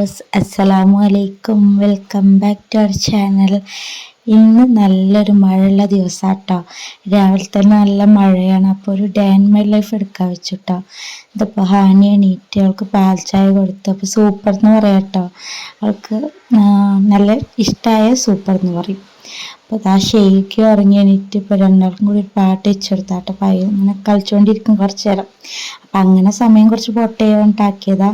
Viewers അസ്സലാമു അലൈക്കും welcome back to our channel. ഇന്ന് നല്ലൊരു മഴയുള്ള ദിവസാട്ടോ. രാവിലെ തന്നെ നല്ല മഴയാണ്. അപ്പോൾ ഒരു ഡേ ആൻഡ് മൈ ലൈഫ് എടുക്കാൻ വെച്ചിട്ടോ. ഇതിപ്പോൾ ഹാനി എണീറ്റ് അവൾക്ക് പാൽ ചായ കൊടുത്തു. അപ്പോൾ സൂപ്പർ എന്ന് പറയാം കേട്ടോ അവൾക്ക് നല്ല ഇഷ്ടമായ സൂപ്പർ എന്ന് പറയും. അപ്പോൾ ഇതാ ഷെയ്ക്ക് ഇറങ്ങി എണീറ്റ് ഇപ്പോൾ രണ്ടാൾക്കും കൂടി ഒരു പാട്ട് വെച്ച് കൊടുത്താട്ടോ അപ്പോൾ ഇങ്ങനെ കളിച്ചുകൊണ്ടിരിക്കും കുറച്ച് നേരം. അപ്പം അങ്ങനെ സമയം കുറച്ച് പൊട്ടേ ഉണ്ടാക്കിയതാ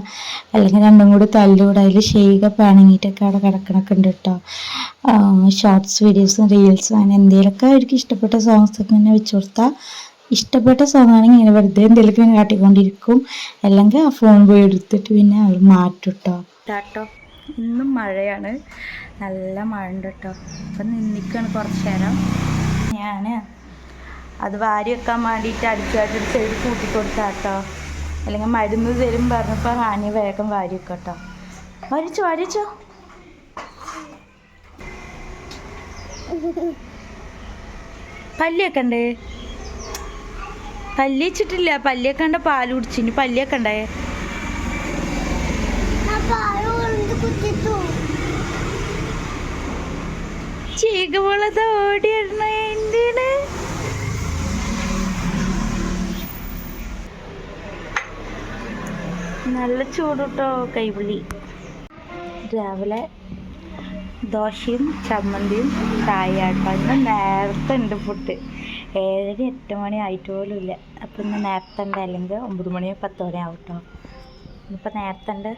അല്ലെങ്കിൽ രണ്ടും കൂടി തല്ലുകൂടെ. അതിൽ ഷെയ്ക പിണങ്ങിയിട്ടൊക്കെ അവിടെ കിടക്കണൊക്കെ ഉണ്ട് കേട്ടോ ഷോർട്സ് വീഡിയോസും റീൽസും അങ്ങനെ എന്തെങ്കിലുമൊക്കെ അവർക്ക് ഇഷ്ടപ്പെട്ട സോങ്സ് ഒക്കെ ഇങ്ങനെ വെച്ച് കൊടുത്താൽ ഇഷ്ടപ്പെട്ട സോങ് ആണെങ്കിൽ ഇങ്ങനെ വെറുതെ എന്തെങ്കിലുമൊക്കെ കാട്ടിക്കൊണ്ടിരിക്കും. അല്ലെങ്കിൽ ആ ഫോൺ പോയി എടുത്തിട്ട് പിന്നെ അവർ മാറ്റും കേട്ടോ ഇന്നും മഴയാണ്. നല്ല മഴ ഉണ്ട് കേട്ടോ അപ്പം നിന്നിക്കാണ് കുറച്ച് നേരം. ഞാൻ അത് വാരി വെക്കാൻ വേണ്ടിയിട്ട് അടിച്ചായിട്ട് സൈഡ് കൂട്ടി കൊടുത്താട്ടോ. അല്ലെങ്കിൽ മരുന്ന് തരും പറഞ്ഞപ്പോൾ ഹാനി വേഗം വാരി വെക്കട്ടോ. വരിച്ചോ വരച്ചോ. പല്ലിയൊക്കെ ഉണ്ട്. പല്ലി വെച്ചിട്ടില്ല. പല്ലിയൊക്കെ ഉണ്ട് പാൽ കുടിച്ചിന് പല്ലിയൊക്കെ ഉണ്ടായേ? ചീകമുള്ളത് ഓടിയിടണ എന്തിന് നല്ല ചൂടുട്ടോ കൈവിളി. രാവിലെ ദോശയും ചമ്മന്തിയും ചായയാട്ടോ ഇന്ന് നേരത്തെ ഉണ്ട് ഫുഡ് ഏഴര എട്ട് മണി ആയിട്ട് പോലും ഇല്ല അപ്പം ഇന്ന് നേരത്തെ ഉണ്ട്. അല്ലെങ്കിൽ ഒമ്പത് മണിയോ പത്ത് മണിയാവും കേട്ടോ ഇന്നിപ്പോൾ നേരത്തെ ഉണ്ട്.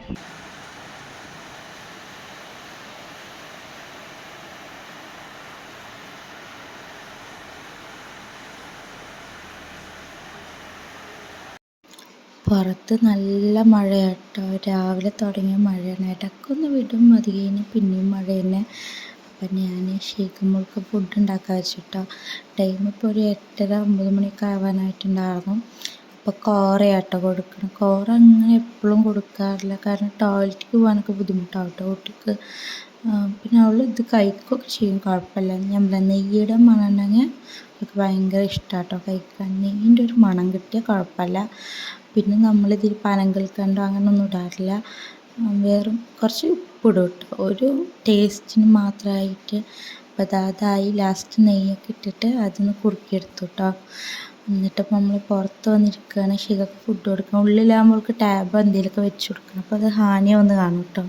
പുറത്ത് നല്ല മഴയാട്ടോ. രാവിലെ തുടങ്ങിയ മഴയാണ്. ഇടയ്ക്കൊന്ന് വിടും അത് കഴിഞ്ഞ് പിന്നെയും മഴ തന്നെ അപ്പം ഞാൻ ഷേക്കുമ്പോൾക്ക് ഫുഡ് ഉണ്ടാക്കാൻ വെച്ചിട്ടോ. ടൈം ഇപ്പോൾ ഒരു എട്ടര ഒമ്പത് മണിയൊക്കെ ആവാനായിട്ടുണ്ടായിരുന്നു അപ്പോൾ കോറയാട്ടോ കൊടുക്കണം. കോറ അങ്ങനെ എപ്പോഴും കൊടുക്കാറില്ല. കാരണം ടോയ്ലറ്റിക്ക് പോകാനൊക്കെ ബുദ്ധിമുട്ടാവും കേട്ടോ കുട്ടിക്ക് പിന്നെ അവൾ ഇത് കഴിക്കുകയൊക്കെ ചെയ്യും. കുഴപ്പമില്ല. നമ്മുടെ നെയ്യുടെ മണം ഉണ്ടെങ്കിൽ അവൾക്ക് ഭയങ്കര ഇഷ്ടമാട്ടോ കഴിക്കാൻ. നെയ്യിന്റെ ഒരു മണം കിട്ടിയാൽ കുഴപ്പമില്ല. പിന്നെ നമ്മളിതിൽ പനങ്കൽക്കണ്ടോ അങ്ങനെയൊന്നും ഇടാറില്ല. വേറും കുറച്ച് ഉപ്പിടും കേട്ടോ. ഒരു ടേസ്റ്റിന് മാത്രമായിട്ട്. അപ്പോൾ അതാ അതായി ലാസ്റ്റ് നെയ്യൊക്കെ ഇട്ടിട്ട് അതൊന്ന് കുറുക്കിയെടുത്തു കേട്ടോ. എന്നിട്ടിപ്പോൾ നമ്മൾ പുറത്ത് വന്നിരിക്കുകയാണ് ഷികക്ക് ഫുഡ് കൊടുക്കണം ഉള്ളിലാകുമ്പോൾക്ക് ടാബ് എന്തെങ്കിലുമൊക്കെ വെച്ച് കൊടുക്കണം. അപ്പോൾ അത് ഹാനിയെ വന്ന് കാണും കേട്ടോ.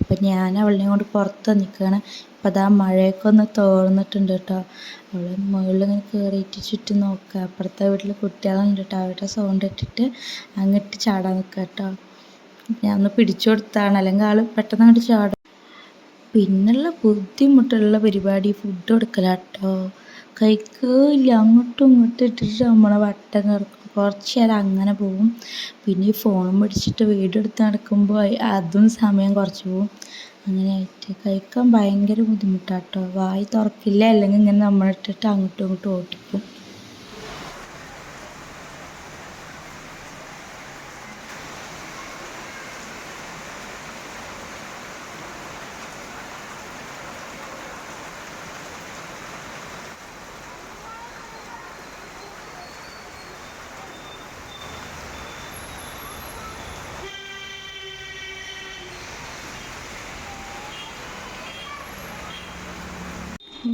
അപ്പോൾ ഞാൻ അവളിനെ കൊണ്ട് പുറത്ത് നിൽക്കുകയാണ് അപ്പോൾ അതാ മഴയൊക്കെ ഒന്ന് തോർന്നിട്ടുണ്ട് കേട്ടോ അവൾ മുകളിൽ ഇങ്ങനെ കയറിയിട്ട് ചുറ്റും നോക്കുക അപ്പുറത്തെ വീട്ടിൽ കുട്ടികളുണ്ട് കേട്ടോ അവരുടെ സൗണ്ട് ഇട്ടിട്ട് അങ്ങിട്ട് ചാടാൻ നിൽക്കുക കേട്ടോ ഞാൻ ഒന്ന് പിടിച്ചു കൊടുത്താണ്. അല്ലെങ്കിൽ ആൾ പെട്ടെന്ന് അങ്ങോട്ട് ചാടും. പിന്നുള്ള ബുദ്ധിമുട്ടുള്ള പരിപാടി ഫുഡ് കൊടുക്കലാട്ടോ കഴിക്കില്ല അങ്ങോട്ടും ഇങ്ങോട്ടും ഇട്ടിട്ട് നമ്മളെ വട്ടം കറക്കും. കുറച്ച് നേരം അങ്ങനെ പോകും പിന്നെ ഈ ഫോണും പിടിച്ചിട്ട് വീഡിയോ എടുത്ത് നടക്കുമ്പോൾ അതും സമയം കുറച്ച് പോവും. അങ്ങനെ ആയിട്ട് കഴിക്കാൻ ഭയങ്കര ബുദ്ധിമുട്ടാട്ടോ. വായി തുറക്കില്ല അല്ലെങ്കിൽ ഇങ്ങനെ നമ്മളിട്ടിട്ട് അങ്ങോട്ടും ഇങ്ങോട്ടും ഓട്ടിക്കും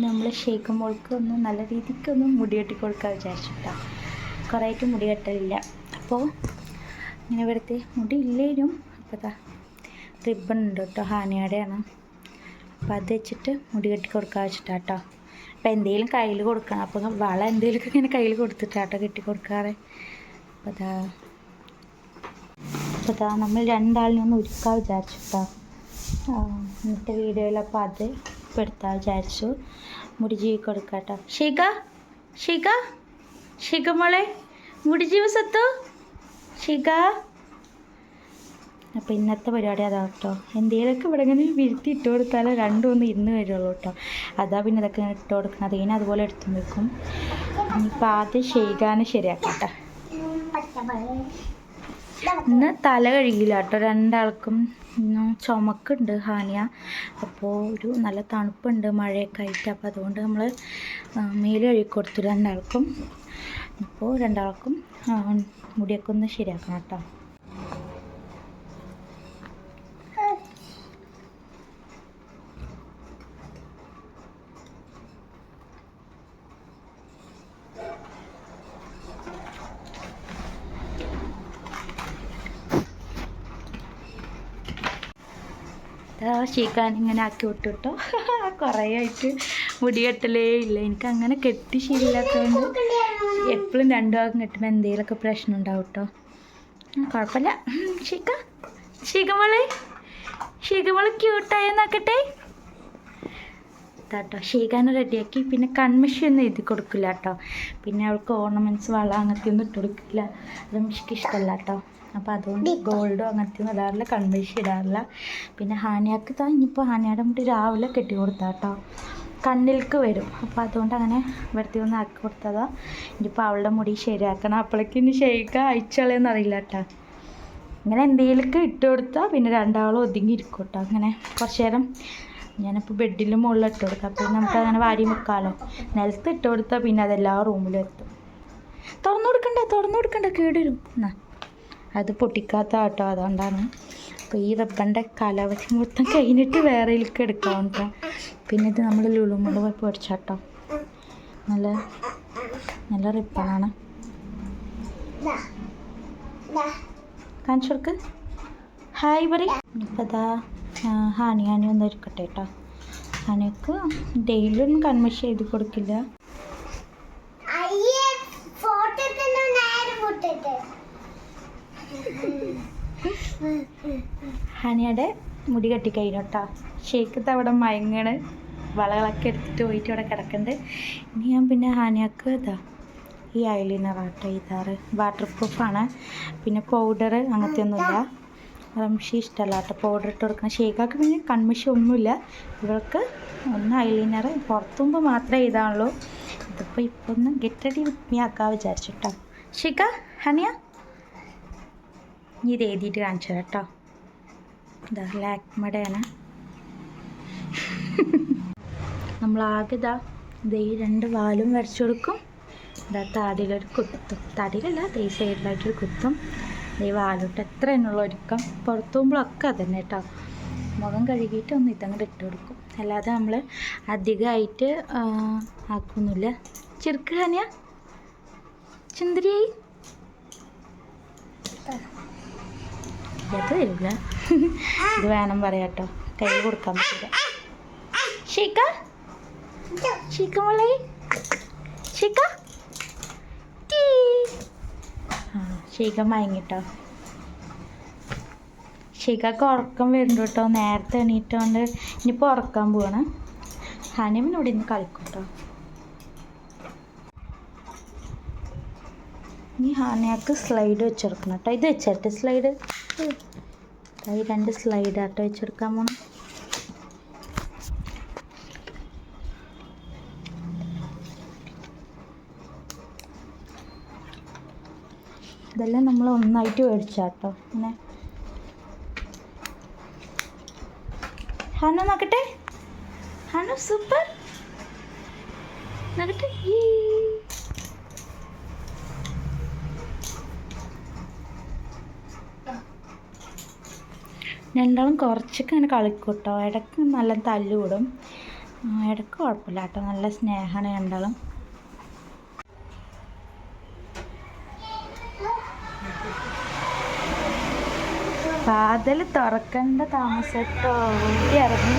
നമ്മൾ ഷേക്കും മോൾക്ക് ഒന്ന് നല്ല രീതിക്ക് ഒന്ന് മുടി കെട്ടി കൊടുക്കാൻ വിചാരിച്ചിട്ടാ. കുറേയായിട്ട് മുടി കെട്ടലില്ല അപ്പോൾ ഇങ്ങനെ ഇവിടുത്തെ മുടി ഇല്ലേലും അപ്പോൾ റിബൺ ഉണ്ട് കേട്ടോ ഹാനിയുടെയാണ്. അപ്പോൾ അത് വെച്ചിട്ട് മുടി കെട്ടി കൊടുക്കാൻ വെച്ചിട്ടാട്ടോ. അപ്പോൾ എന്തെങ്കിലും കയ്യിൽ കൊടുക്കണം. അപ്പോൾ വള എന്തെങ്കിലുമൊക്കെ ഇങ്ങനെ കയ്യിൽ കൊടുത്തിട്ടാട്ടോ കെട്ടി കൊടുക്കാറ്. അപ്പോൾ അതാ അപ്പോൾ അതാ നമ്മൾ രണ്ടാളിനെ ഒന്ന് ഒരുക്കാൻ വിചാരിച്ചിട്ടാ. ഇന്നത്തെ വീഡിയോയിൽ അപ്പോൾ അത് എടുത്താൽ വിചാരിച്ചു. മുടിജി കൊടുക്കാട്ടോ. കൊടുക്കാം കേട്ടോ ഷിക ഷിക മോളെ മുടിജി സത്തു. ഷിക അപ്പോൾ ഇന്നത്തെ പരിപാടി അതാ കേട്ടോ എന്തെങ്കിലുമൊക്കെ ഇവിടെ ഇങ്ങനെ വിരുത്തി ഇട്ട് കൊടുത്താലേ രണ്ടും ഒന്ന് ഇരുന്ന് വരുള്ളൂ കേട്ടോ അതാ പിന്നെ ഇതൊക്കെ ഇങ്ങനെ ഇട്ട് കൊടുക്കണം അതിനെ അതുപോലെ എടുത്തു നിൽക്കും ഇനിയിപ്പോൾ ആദ്യം ഷെയ്ഖാനെ ശരിയാക്കാം കേട്ടോ ഇന്ന് തല കഴുകിയില്ല കേട്ടോ രണ്ടാൾക്കും ചുമക്കുണ്ട് ഹാനിയ. അപ്പോൾ ഒരു നല്ല തണുപ്പുണ്ട് മഴയൊക്കെ ആയിട്ട്. അപ്പോൾ അതുകൊണ്ട് നമ്മൾ മേൽ കഴുകി കൊടുത്തു രണ്ടാൾക്കും. അപ്പോൾ രണ്ടാൾക്കും മുടിയൊക്കെ ഒന്ന് ശരിയാക്കണം കേട്ടോ. ഷീക്കാൻ ഇങ്ങനെ ആക്കി വിട്ടു കേട്ടോ കുറേ ആയിട്ട് മുടി കെട്ടലേ ഇല്ല. എനിക്ക് അങ്ങനെ കെട്ടി ശീലമില്ലാത്തതുകൊണ്ട് എപ്പോഴും രണ്ടു ഭാഗം കെട്ടുമ്പോൾ എന്തെങ്കിലുമൊക്കെ പ്രശ്നം ഉണ്ടാവും കേട്ടോ കുഴപ്പമില്ല ഷീക്ക ഷീകമോളെ ഷീകമൾ ക്യൂട്ടായി നോക്കട്ടെ? കേട്ടോ ഷീകാനെ റെഡിയാക്കി പിന്നെ കൺമിഷി ഒന്നും എഴുതി കൊടുക്കില്ല കേട്ടോ പിന്നെ അവൾക്ക് ഓർണമെന്റ്സ് വള അങ്ങനത്തെ ഒന്നും ഇട്ട് കൊടുക്കില്ല. അത് മിഷിക്ക് ഇഷ്ടമല്ല കേട്ടോ അപ്പോൾ അതുകൊണ്ട് ഗോൾഡോ അങ്ങനത്തെ ഒന്നും ഇടാറില്ല കൺമിഷി ഇടാറില്ല. പിന്നെ ഹാനിയാക്ക് താ ഇനിയിപ്പോൾ ഹാനിയാടെ മുടി രാവിലെ കെട്ടി കൊടുത്താ കേട്ടോ കണ്ണിലേക്ക് വരും. അപ്പോൾ അതുകൊണ്ട് അങ്ങനെ വെറുതെ ഒന്ന് ആക്കി കൊടുത്തതാ. ഇനിയിപ്പോൾ അവളുടെ മുടി ശരിയാക്കണം. അപ്പോഴേക്കും ഇനി ഷെയ്ക്ക് അയച്ചളയെന്ന് അറിയില്ല കേട്ടോ ഇങ്ങനെ എന്തെങ്കിലുമൊക്കെ ഇട്ട് കൊടുത്താൽ പിന്നെ രണ്ടാളും ഒതുങ്ങി ഇരിക്കും കേട്ടോ അങ്ങനെ കുറച്ച് നേരം ഞാനിപ്പോൾ ബെഡിലും മുകളിൽ ഇട്ട് കൊടുക്കാം. പിന്നെ നമുക്ക് അങ്ങനെ വാരി വെക്കാമല്ലോ നിലത്ത് ഇട്ട് കൊടുത്താൽ പിന്നെ അതെല്ലാ റൂമിലും എത്തും. തുറന്നു കൊടുക്കണ്ട തുറന്നു കൊടുക്കണ്ട കേടുവരും എന്നാ. അത് പൊട്ടിക്കാത്ത കേട്ടോ അതുകൊണ്ടാണ്. അപ്പോൾ ഈ റബ്ബറിന്റെ കാലാവധി മൊത്തം കഴിഞ്ഞിട്ട് വേറെയിലേക്ക് എടുക്കാം കേട്ടോ പിന്നെ ഇത് നമ്മൾ ലുളുമുള്ള പോയി പൊടിച്ചാട്ടോ നല്ല നല്ല റിപ്പണാണ്. കാണിച്ചോർക്ക് ഹായ് പറ ഇപ്പം അതാ ഹാനി ഹാനി ഒന്ന് ഒരുക്കട്ടെ കേട്ടോ ഹാനിക്ക് ഡെയിലി ഒന്നും കൺമിഷ് ചെയ്ത് കൊടുക്കില്ല. ഫോട്ടോ ഹണിയുടെ മുടി കെട്ടിക്കഴിഞ്ഞു കേട്ടോ ഷേക്കത്ത് അവിടെ മയങ്ങണ്. വളകളൊക്കെ എടുത്തിട്ട് പോയിട്ട് ഇവിടെ കിടക്കുന്നുണ്ട് ഇനി ഞാൻ പിന്നെ ഹാനിയക്ക് ഇതാ ഈ ഐലൈനർ ആട്ടോ ഇതാറ്. വാട്ടർ പ്രൂഫാണ് പിന്നെ പൗഡർ അങ്ങനത്തെ ഒന്നുമില്ല റംഷി ഇഷ്ടമല്ല കേട്ടോ പൗഡർ ഇട്ട് കൊടുക്കണം. ഷേക്കാക്ക് പിന്നെ കൺമിഷി ഒന്നുമില്ല. ഇവൾക്ക് ഒന്ന് ഐലൈനർ പുറത്തുമ്പോൾ മാത്രമേ ഇതാണുള്ളൂ. ഇതിപ്പോൾ ഇപ്പോൾ ഒന്ന് ഗെറ്റ് റെഡി വിത്ത് മീ ആക്കാൻ വിചാരിച്ചു കേട്ടോ ഷിക്ക ഹനിയ? ഇത് എഴുതിയിട്ട് കാണിച്ചു കേട്ടോ. ഇതാ ലാക്മയുടെയാണ് നമ്മൾ ആകെ ഇതാ ഇത് ഈ രണ്ട് വാലും വരച്ചു കൊടുക്കും. ഇതാ താടിയിലൊരു കുത്തും. താടിയിലല്ല ഈ സൈഡിലായിട്ടൊരു കുത്തും. ഈ വാലോട്ട് എത്ര എണ്ണുള്ള ഒരുക്കം. പുറത്തു പോകുമ്പോഴൊക്കെ അതന്നെ കേട്ടോ. മുഖം കഴുകിയിട്ട് ഒന്ന് ഇതങ്ങോട്ട് ഇട്ട് കൊടുക്കും. അല്ലാതെ നമ്മൾ അധികമായിട്ട് ആക്കുന്നില്ല. ചെറുക്ക് ചുന്ദരിയായി ചന്ദ്രിയായി ഇത് വരില്ല. ഇത് വേണം പറയാട്ടോ. കൈ കൊടുക്കാൻ പറ്റില്ല. ഷീക്ക? ഷീക്ക മോളെ. ഷീക്ക? ഷീക്ക മയങ്ങിട്ടോ. ഷീക്കക്ക് ഉറക്കം വരുന്നുണ്ട് കേട്ടോ. നേരത്തെ എണീറ്റോണ്ട് ഇനിയിപ്പോൾ ഉറക്കാൻ പോവാണ്. ഹനിമിന് ഇവിടെ നിന്ന് കളിക്കും കേട്ടോ. ഇനി ഹാനിയാക്ക് സ്ലൈഡ് വെച്ചെടുക്കണം കേട്ടോ. ഇത് വെച്ചിട്ട് സ്ലൈഡ് ഈ രണ്ട് സ്ലൈഡ് ആട്ടോ വെച്ചെടുക്കാൻ പോണം. ഇതെല്ലാം നമ്മൾ ഒന്നായിട്ട് മേടിച്ചാട്ടോ. പിന്നെ ഹനു നോക്കട്ടെ? ഹനു സൂപ്പർ നോക്കട്ടെ? ഈ രണ്ടാളും കുറച്ചൊക്കെ ഇങ്ങനെ കളിക്കും കേട്ടോ ഇടയ്ക്ക് നല്ല തല്ലുകൂടും ഇടയ്ക്ക് കുഴപ്പമില്ല കേട്ടോ. നല്ല സ്നേഹമാണ് രണ്ടാളും. വാതിൽ തുറക്കേണ്ട താമസത്തോ ഇറങ്ങി.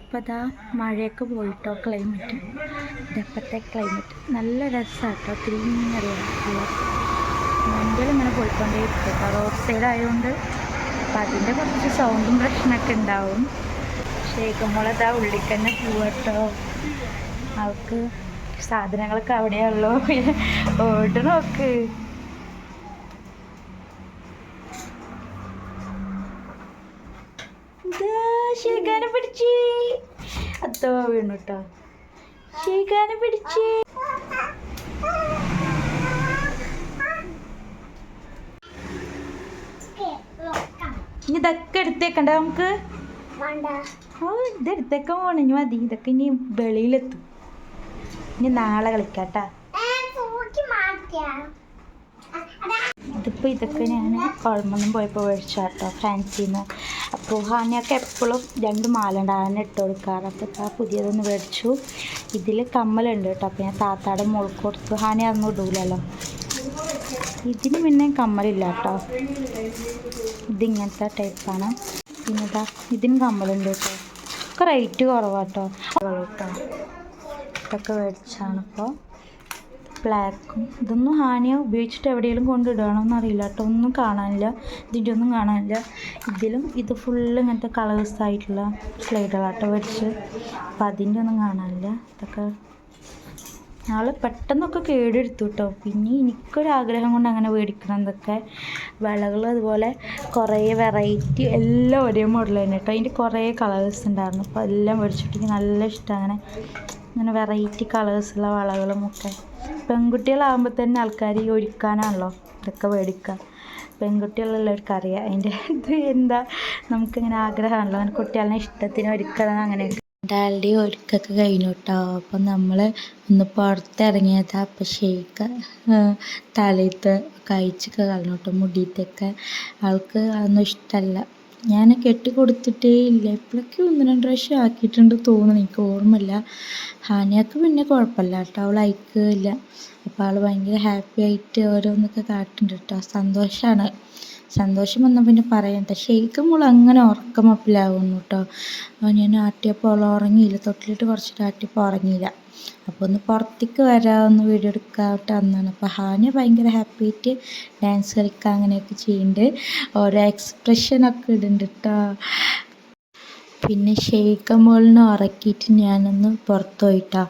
ഇപ്പോൾ അതാ മഴയൊക്കെ പോയിട്ടോ ക്ലൈമറ്റ് ഇതപ്പോഴത്തെ ക്ലൈമറ്റ് നല്ല രസമാട്ടോ ഗ്രീനറി വണ്ടികൾ ഇങ്ങനെ പോയിക്കൊണ്ടേ ഇരിക്കും റോഡ് സൈഡ് ആയതുകൊണ്ട് അപ്പം അതിന്റെ കുറച്ച് സൗണ്ടും പ്രശ്നമൊക്കെ ഉണ്ടാവും. ഷേക്കുമ്പോളതാ ഉള്ളിക്ക് തന്നെ പോവാട്ടോ. അവൾക്ക് സാധനങ്ങളൊക്കെ അവിടെയുള്ളൂ ഓട് നോക്ക്. ഇതാ പിടിച്ചേ. അത്തോ വീണു കേട്ടോ ഷേഖാനെ പിടിച്ചേ. ഇനി ഇതൊക്കെ എടുത്തേക്കണ്ട നമുക്ക്? ഓ ഇത് എടുത്തേക്കാൻ പോണ. ഇനി മതി. ഇതൊക്കെ ഇനി വെളിയിലെത്തും. ഇനി നാളെ കളിക്കാട്ടാ. ഇതിപ്പോൾ ഇതൊക്കെ ഞാൻ കുഴമ്പൊന്നും പോയപ്പോൾ മേടിച്ചാട്ടോ ഫാൻസിന്ന് അപ്പോൾ ഹാനിയൊക്കെ എപ്പോഴും രണ്ട് മാല ഉണ്ട് ആന ഇട്ട് കൊടുക്കാറ്. അപ്പോൾ ഇപ്പോൾ പുതിയതൊന്ന് മേടിച്ചു. ഇതിൽ കമ്മലുണ്ട് കേട്ടോ അപ്പോൾ ഞാൻ താത്താടെ മുളക്ക് കൊടുത്തു. ഹാനി അതൊന്നും ഇടൂലല്ലോ. ഇതിന് പിന്നെ കമ്മലില്ല കേട്ടോ. ഇതിങ്ങനത്തെ ടൈപ്പാണ്. പിന്നെ ഇതാ ഇതിന് കമ്മലുണ്ട് കേട്ടോ. ഒക്കെ റേറ്റ് കുറവാട്ടോ കേട്ടോ. ഇതൊക്കെ മേടിച്ചാണ് ഇപ്പോൾ ബ്ലാക്കും. ഇതൊന്നും ഹാനിയ? ഉപയോഗിച്ചിട്ട് എവിടെയെങ്കിലും കൊണ്ടിടണമെന്ന് അറിയില്ല കേട്ടോ. ഒന്നും കാണാനില്ല. ഇതിന്റെ ഒന്നും കാണാനില്ല. ഇതിലും ഇത് ഫുള്ള് ഇങ്ങനത്തെ കളേഴ്സ് ആയിട്ടുള്ള സ്ലൈഡുകളാട്ടോ വരച്ച്. അപ്പം അതിന്റെ ഒന്നും കാണാനില്ല. ഇതൊക്കെ ആൾ പെട്ടെന്നൊക്കെ കേടെടുത്തു കേട്ടോ. പിന്നെ എനിക്കൊരാഗ്രഹം കൊണ്ട് അങ്ങനെ മേടിക്കണം എന്നൊക്കെ വിളകൾ അതുപോലെ കുറേ വെറൈറ്റി എല്ലാം ഒരേ മോഡൽ തന്നെ കേട്ടോ. അതിന്റെ കുറേ കളേഴ്സ് ഉണ്ടായിരുന്നു. അപ്പോൾ എല്ലാം മേടിച്ചിട്ട് നല്ല ഇഷ്ടമാണ് അങ്ങനെ അങ്ങനെ വെറൈറ്റി കളേഴ്സുള്ള വളകളും ഒക്കെ. പെൺകുട്ടികളാകുമ്പോൾ തന്നെ ആൾക്കാർ ഈ ഒരുക്കാനാണല്ലോ ഇതൊക്കെ മേടിക്കുക പെൺകുട്ടികളുള്ളവർക്ക് അറിയാം അതിന്റെ ഇത് എന്താ? നമുക്കിങ്ങനെ ആഗ്രഹമാണല്ലോ. അങ്ങനെ കുട്ടികളെ ഇഷ്ടത്തിന് ഒരുക്കണം അങ്ങനെയൊക്കെ. ഡാലിന്റെ ഒരുക്കൊക്കെ കഴിഞ്ഞു കേട്ടോ അപ്പം നമ്മൾ ഒന്ന് പുറത്തിറങ്ങിയതാ അപ്പം ഷെയ്ക്ക് തലയത്ത് കഴിച്ചൊക്കെ കളഞ്ഞു കേട്ടോ. മുടിയത്തൊക്കെ ആൾക്ക് അതൊന്നും ഇഷ്ടമല്ല. ഞാൻ കെട്ടി കൊടുത്തിട്ടേ ഇല്ല. ഇപ്പോഴൊക്കെ ഒന്ന് രണ്ട് പ്രാവശ്യം ആക്കിയിട്ടുണ്ട് തോന്നുന്നു. എനിക്ക് ഓർമ്മയില്ല. ഹാനിയാക്ക് പിന്നെ കുഴപ്പമില്ല കേട്ടോ. അവൾ അയക്കില്ല അപ്പോൾ ആൾ ഭയങ്കര ഹാപ്പി ആയിട്ട് ഓരോന്നൊക്കെ കാട്ടുന്നുണ്ട് കേട്ടോ. സന്തോഷമാണ് സന്തോഷം വന്നാൽ പിന്നെ പറയണ്ട. ശരിക്കും മോൾ അങ്ങനെ ഉറക്കമപ്പിലാവുന്നു കേട്ടോ ഞാൻ ആട്ടിയപ്പോൾ അവൾ ഉറങ്ങിയില്ല. തൊട്ടിലിട്ട് കുറച്ചിട്ട് ആട്ടിയപ്പോൾ ഉറങ്ങിയില്ല. അപ്പോൾ ഒന്ന് പുറത്തേക്ക് വരാമെന്ന് വീഡിയോ എടുക്കാട്ട് അന്നാണ്. അപ്പോൾ ഹാന ഭയങ്കര ഹാപ്പി ആയിട്ട് ഡാൻസ് കളിക്കുക അങ്ങനെയൊക്കെ ചെയ്യുന്നുണ്ട് ഓരോ എക്സ്പ്രഷനൊക്കെ ഇടുന്നുണ്ട് കേട്ടോ പിന്നെ മോളിനെ ഉറക്കിയിട്ട് ഞാനൊന്ന് പുറത്ത് പോയിട്ടാ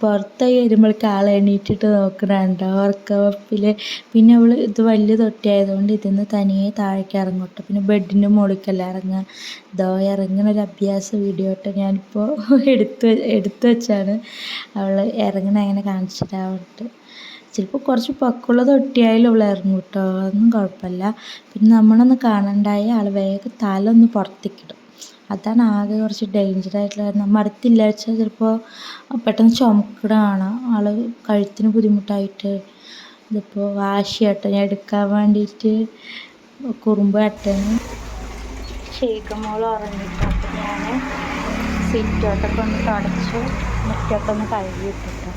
പുറത്ത് വരുമ്പോൾ ആൾ എണീറ്റിട്ട് നോക്കണുണ്ട് ഉറക്കവപ്പിൽ പിന്നെ അവൾ ഇത് വലിയ തൊട്ടിയായതുകൊണ്ട് ഇതിന്ന് തനിയെ താഴേക്ക് ഇറങ്ങും പിന്നെ ബെഡിന്റെ മുകളിലേക്കല്ല ഇറങ്ങുക. ഇതോ ഇറങ്ങുന്ന ഒരു അഭ്യാസ വീഡിയോ കേട്ടോ ഞാനിപ്പോൾ എടുത്ത് എടുത്ത് വെച്ചാണ്. അവൾ ഇറങ്ങണ അങ്ങനെ കാണിച്ചിട്ടാവട്ട്. ചിലപ്പോൾ കുറച്ച് പക്കുള്ള തൊട്ടിയായാലും അവൾ ഇറങ്ങും കേട്ടോ അതൊന്നും കുഴപ്പമില്ല. പിന്നെ നമ്മളൊന്ന് കാണണ്ടായ ആൾ വേഗം തല ഒന്ന് പുറത്തേക്കിടും അതാണ് ആകെ കുറച്ച് ഡേഞ്ചർ ആയിട്ടുള്ള കാര്യം നമ്മൾ അടുത്തില്ല വെച്ചാൽ ചിലപ്പോൾ പെട്ടെന്ന് ചുമക്കണ കാണാം ആൾ കഴുത്തിന് ബുദ്ധിമുട്ടായിട്ട് ഇതിപ്പോൾ വാശിയാട്ടോ ഞാൻ എടുക്കാൻ വേണ്ടിയിട്ട് കുറുമ്പ് കാട്ടാണ് ഷെയ്ഖ് ഉറങ്ങിയിട്ട് അപ്പോൾ ഞാൻ സീറ്റോട്ടൊക്കെ ഒന്ന് തുടച്ച്. മുറ്റൊക്കെ ഒന്ന് കഴുകി ഇട്ടിട്ടോ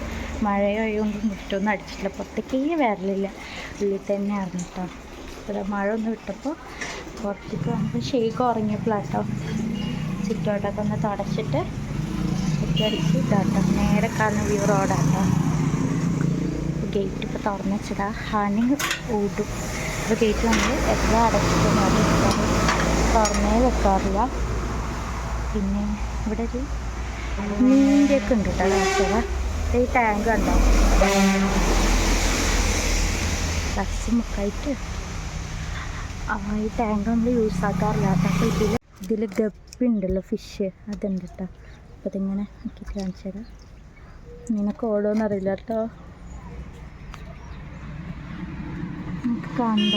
മഴയായതുകൊണ്ട് മുറ്റൊന്നും അടിച്ചിട്ടില്ല. പുറത്തേക്കേ വരലില്ല. ഉള്ളിൽ തന്നെ ആയിരുന്നു മഴ ഒന്ന് വിട്ടപ്പോൾ പുറത്തേക്ക് വന്നപ്പോൾ ഷെയ്ക്ക് ഉറങ്ങിയപ്പോഴാട്ടോ സിറ്റോട്ടൊക്കെ ഒന്ന് തുടച്ചിട്ട് ചുറ്റടിച്ച് ഇതാട്ടോ. നേരെ കാണുന്ന വ്യൂ റോഡാട്ടോ ഗേറ്റ് ഇപ്പോൾ തുറന്നുവെച്ചതാ ഹണിങ് ഊടും. ഇപ്പോൾ ഗേറ്റ് നമ്മൾ എത്ര അടച്ചിട്ട് അത് തുറന്നേ വെക്കാറില്ല. പിന്നെ ഇവിടെ ഒരു മീന്റെയൊക്കെ ഉണ്ട് കേട്ടോ. കാഴ്ചകൾ ഈ ടാങ്ക് ഉണ്ടോ ബസ് മുക്കായിട്ട്. ആ ഈ ടാങ്ക് നമ്മൾ യൂസ് ആക്കാറില്ല അപ്പോൾ ഇതിൽ ഇതിൽ ഗപ്പി ഉണ്ടല്ലോ ഫിഷ് അതുണ്ട് കേട്ടോ അപ്പോൾ അതിങ്ങനെ ആക്കിയിട്ട് കാണിച്ചു തരാം. നിനക്ക് ഓടോന്ന് അറിയില്ല കേട്ടോ നമുക്ക് കാണണ്ട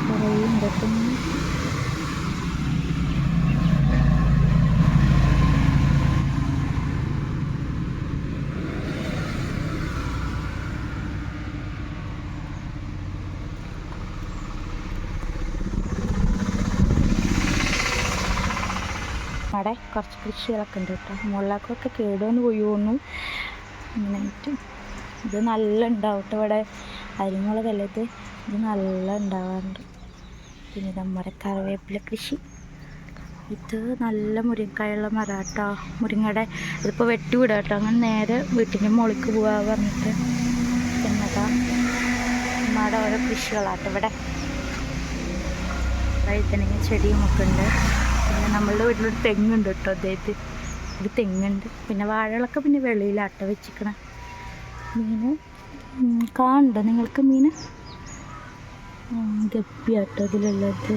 കുറേ ഉണ്ട് അവിടെ കുറച്ച് കൃഷികളൊക്കെ ഉണ്ട് കേട്ടോ. മുളകൊക്കെ കേടുവന്ന് പോയി തോന്നുന്നു അങ്ങനെയായിട്ട് ഇത് നല്ല ഉണ്ടാവും കേട്ടോ ഇവിടെ. അരിമുളകല്ല ഇത്? ഇത് നല്ല ഉണ്ടാവാറുണ്ട്. പിന്നെ നമ്മുടെ കറിവേപ്പില കൃഷി. ഇത് നല്ല മുരിങ്ങക്കായുള്ള മരം കേട്ടോ. മുരിങ്ങയുടെ ഇതിപ്പോൾ വെട്ടി വിടുക കേട്ടോ. അങ്ങനെ നേരെ വീട്ടിന്റെ മുകളിലേക്ക് പോവാ പറഞ്ഞിട്ട് എന്നതാ. നമ്മുടെ ഓരോ കൃഷികളാട്ടോ ഇവിടെ. വഴുതനങ്ങ ചെടിയും ഒക്കെ ഉണ്ട്. നമ്മളുടെ വീട്ടിലൊരു തെങ്ങുണ്ട് കേട്ടോ അദ്ദേഹത്തിൽ ഒരു തെങ്ങുണ്ട്. പിന്നെ വാഴകളൊക്കെ പിന്നെ വെളിയിൽ അട്ട വെച്ചിക്കണം. മീൻ കാണുന്നുണ്ടോ നിങ്ങൾക്ക് മീൻ? ഗപ്പിയാട്ടോ ഇതിലുള്ളത്.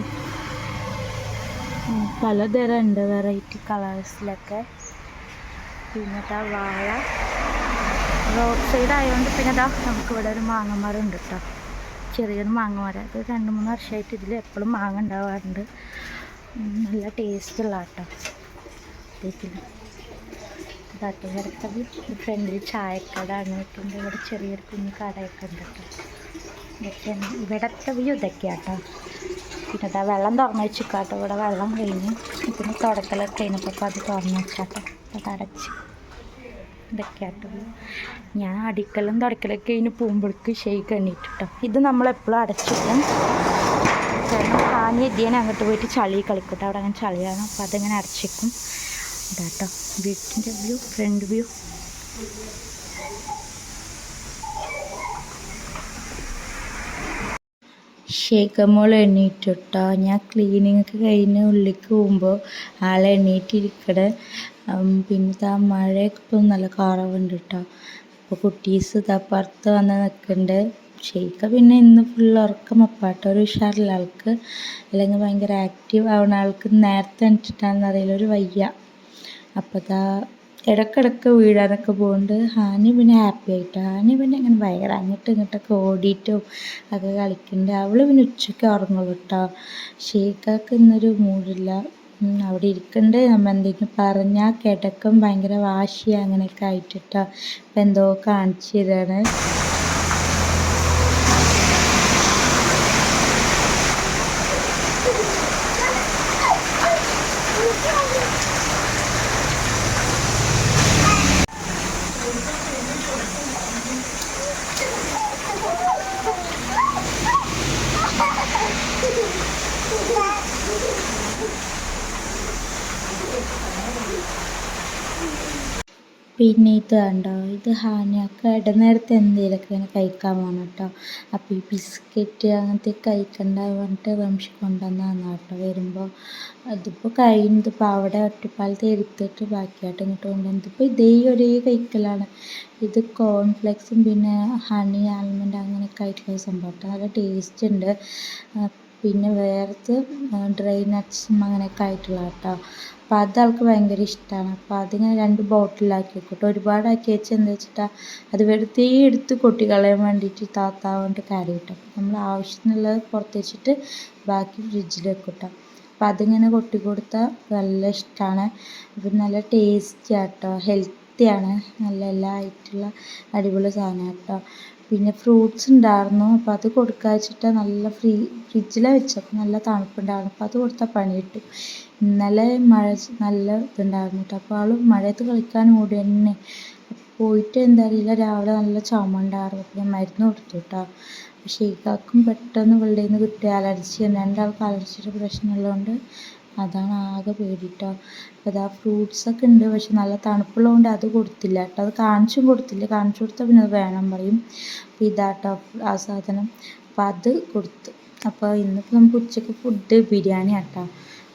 പലതരം ഉണ്ട് വെറൈറ്റി കളേഴ്സിലൊക്കെ പിന്നെ ഇതാ വാഴ. റോഡ് സൈഡ് ആയതുകൊണ്ട് പിന്നെ ഇതാ നമുക്കിവിടെ ഒരു മാങ്ങമരം ഉണ്ട് കേട്ടോ. ചെറിയൊരു മാങ്ങ മരം അത് രണ്ട് മൂന്ന് വർഷമായിട്ട് ഇതിൽ എപ്പോഴും മാങ്ങ ഉണ്ടാവാറുണ്ട്. നല്ല ടേസ്റ്റുള്ള കേട്ടോ ഇതിൽ ഇതാട്ടോ ഫ്രണ്ടിൽ ചായക്കട അങ്ങനെയൊക്കെയുണ്ട് ഇവിടെ ചെറിയൊരു കുഞ്ഞു കടയൊക്കെ ഉണ്ട് കേട്ടോ. ഇതൊക്കെയാണ്. ഇവിടുത്തെ വ്യൂ ഇതൊക്കെയാട്ടോ. പിന്നെ ഇതാ വെള്ളം തുറന്ന് വെച്ചിക്കാട്ടോ. ഇവിടെ വെള്ളം കഴിഞ്ഞു പിന്നെ തുടക്കലൊക്കെ കഴിഞ്ഞപ്പോൾ അത് തുറന്നു വെച്ചാട്ടോ. അത് അടച്ച്. ഇതൊക്കെയാട്ടോ. ഞാൻ അടിക്കലും തുടക്കലൊക്കെ കഴിഞ്ഞ് പോകുമ്പോഴേക്ക് ഷെയ്ക്ക് എണ്ണിയിട്ടോ ഇത് നമ്മളെപ്പോഴും അടച്ചിട്ടും കാരണം എത്തിയാൽ അങ്ങോട്ട് പോയിട്ട് ചളി കളിക്കട്ടെ. അവിടെ അങ്ങനെ ചളിയാണ് അപ്പോൾ അതങ്ങനെ അടച്ചേക്കും. ഇതാട്ടോ. വീട്ടിന്റെ വ്യൂ ഫ്രണ്ട് വ്യൂ. ഷേഖമോൾ എണ്ണീറ്റിട്ടോ ഞാൻ ക്ലീനിങ് ഒക്കെ കഴിഞ്ഞ് ഉള്ളിലേക്ക് പോകുമ്പോൾ ആളെ എണ്ണീറ്റിരിക്കണേ പിന്നെ ആ മഴയൊക്കെ ഇപ്പം നല്ല കുറവുണ്ട് കേട്ടോ അപ്പോൾ കുട്ടീസ് ഇതാ പുറത്ത് വന്ന് നിൽക്കുന്നുണ്ട് ഷെയ്ക്ക പിന്നെ ഇന്ന് ഫുൾ ഉറക്കം. അപ്പാട്ടോ ഒരു ഉഷാറില്ല. ആൾക്ക് അല്ലെങ്കിൽ ഭയങ്കര ആക്റ്റീവ് ആവുന്ന ആൾക്ക് നേരത്തെ എണിച്ചിട്ടാണെന്ന് അറിയില്ല. ഒരു വയ്യ. അപ്പോൾ അതാ ഇടക്കിടക്ക് വീഴാനൊക്കെ പോകുന്നുണ്ട് ഹാനി പിന്നെ ഹാപ്പി ആയിട്ട്. ഹാനി പിന്നെ ഇങ്ങനെ ഭയങ്കര അങ്ങോട്ടും ഇങ്ങോട്ടൊക്കെ ഓടിയിട്ടും ഒക്കെ കളിക്കുന്നുണ്ട് അവൾ പിന്നെ ഉച്ചയ്ക്ക് ഉറങ്ങും കേട്ടോ ഷെയ്ക്കാക്ക് ഇന്നൊരു മൂടില്ല. അവിടെ ഇരിക്കണ്ട്. നമ്മൾ എന്തെങ്കിലും പറഞ്ഞാൽ കിടക്കും ഭയങ്കര വാശി അങ്ങനെയൊക്കെ ആയിട്ടിട്ടോ ഇപ്പം എന്തോ കാണിച്ചു തരാണ്. പിന്നെ ഇത് കണ്ടോ? ഇത് ഹാനിയൊക്കെ ഇടനേരത്ത് എന്തെങ്കിലുമൊക്കെ ഇങ്ങനെ കഴിക്കാൻ വേണം കേട്ടോ അപ്പോൾ ഈ ബിസ്ക്കറ്റ് അങ്ങനത്തെ കഴിക്കണ്ട പറഞ്ഞിട്ട് റംഷി കൊണ്ടുവന്നതാണ് കേട്ടോ വരുമ്പോൾ അതിപ്പോൾ കഴിയുന്നത് ഇപ്പോൾ അവിടെ ഒറ്റപ്പാലത്ത് എടുത്തിട്ട് ബാക്കിയായിട്ട് ഇങ്ങോട്ട് കൊണ്ടുവന്നത് ഇപ്പോൾ ഇതേ ഒരേ കഴിക്കലാണ്. ഇത് കോൺഫ്ലെക്സും പിന്നെ ഹണി ആൽമണ്ട് അങ്ങനെയൊക്കെ ആയിട്ടുള്ള സംഭവം നല്ല ടേസ്റ്റ് ഉണ്ട്. പിന്നെ വേറത് ഡ്രൈ നട്ട്സും അങ്ങനെയൊക്കെ ആയിട്ടുള്ള കേട്ടോ അപ്പോൾ അത് ആൾക്ക് ഭയങ്കര ഇഷ്ടമാണ് അപ്പം അതിങ്ങനെ രണ്ട് ബോട്ടിലാക്കി വെക്കും ഒരുപാട് ആക്കി വെച്ചാൽ എന്താ വെച്ചിട്ടാ അത് വെറുതെ എടുത്ത് കൊട്ടി കളയാൻ വേണ്ടിയിട്ട് താത്ത കൊണ്ട് കരയും നമ്മൾ ആവശ്യത്തിനുള്ളത് പുറത്ത് വെച്ചിട്ട് ബാക്കി ഫ്രിഡ്ജിൽ വെക്കും കേട്ടോ അപ്പോൾ അതിങ്ങനെ കൊട്ടി കൊടുത്താൽ നല്ല ഇഷ്ടമാണ് അപ്പം നല്ല ടേസ്റ്റി ആട്ടോ. ഹെൽത്തിയാണ് നല്ല എല്ലാ ആയിട്ടുള്ള അടിപൊളി സാധനം കേട്ടോ പിന്നെ ഫ്രൂട്ട്സ് ഉണ്ടായിരുന്നു. അപ്പോൾ അത് കൊടുക്കാച്ചിട്ട് നല്ല ഫ്രീ ഫ്രിഡ്ജിലാണ് വെച്ചപ്പോൾ നല്ല തണുപ്പുണ്ടായിരുന്നു. അപ്പോൾ അത് കൊടുത്താൽ പണി കിട്ടും ഇന്നലെ മഴ നല്ല ഇതുണ്ടായിരുന്നു കേട്ടോ അപ്പോൾ ആൾ മഴയത്ത് കളിക്കാൻ ഓടി തന്നെ പോയിട്ട് എന്താ അറിയില്ല രാവിലെ നല്ല ചുമണ്ടായിരുന്നു അപ്പോൾ ഞാൻ മരുന്ന് കൊടുത്തു കേട്ടോ പക്ഷേ ഇക്കാക്കും പെട്ടെന്ന് വെളിയിൽ നിന്ന് കിട്ടിയ അലർജി രണ്ടാൾക്ക് അലർജിയുടെ പ്രശ്നമുള്ളതുകൊണ്ട് അതാണ് ആകെ പേടി ട്ടോ. അപ്പോൾ ഇതാ ഫ്രൂട്ട്സ് ഒക്കെ ഉണ്ട്. പക്ഷെ നല്ല തണുപ്പുള്ളതുകൊണ്ട് അത് കൊടുത്തില്ല കേട്ടോ അത് കാണിച്ചും കൊടുത്തില്ല. കാണിച്ചു കൊടുത്താൽ പിന്നെ അത് വേണം പറയും. അപ്പോൾ ഇതാട്ടോ ആ സാധനം. അപ്പോൾ അത് കൊടുത്തു. അപ്പോൾ ഇന്നിപ്പോൾ നമുക്ക് ഉച്ചയ്ക്ക് ഫുഡ് ബിരിയാണി ആട്ടോ